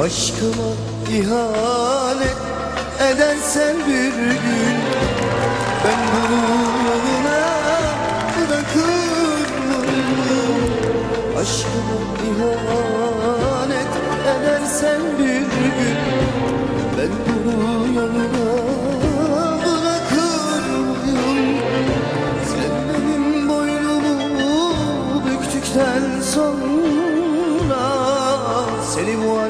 Aşkıma ihanet edersen bir gün. Ben bunu bununla bırakırım Aşkıma ihanet edersen bir gün. Ben bunu yanına bırakırım Sen benim boynumu büktükten sonra Seni bu an.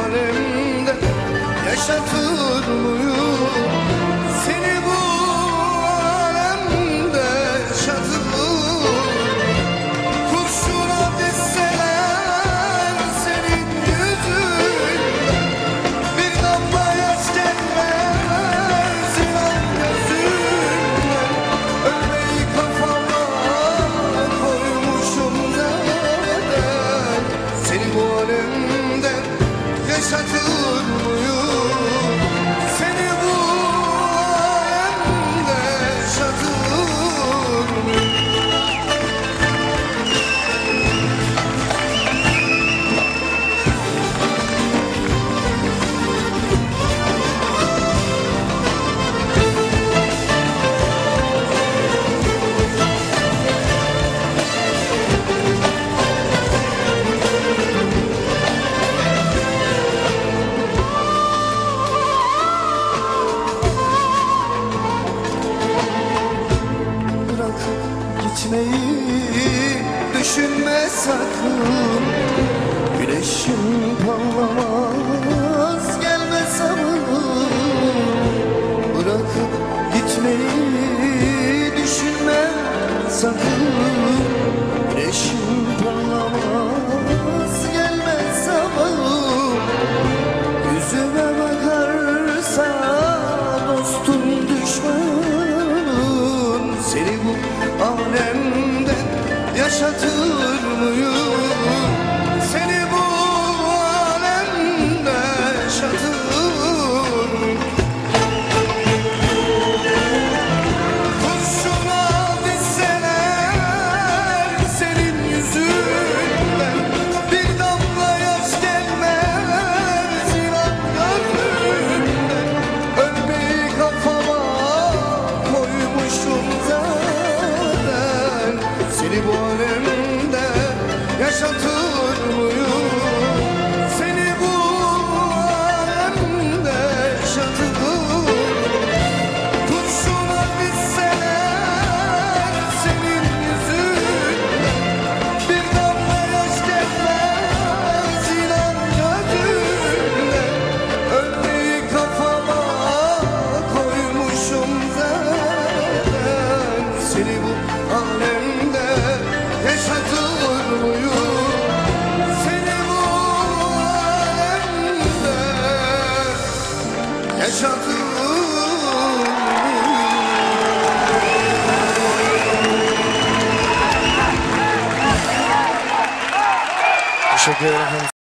çatırmıyor geçmeyi düşünme sakın. Güneşim parlamaz gelme sabır Bırakıp gitmeyi düşünme sakın. special to Teşekkür ederim.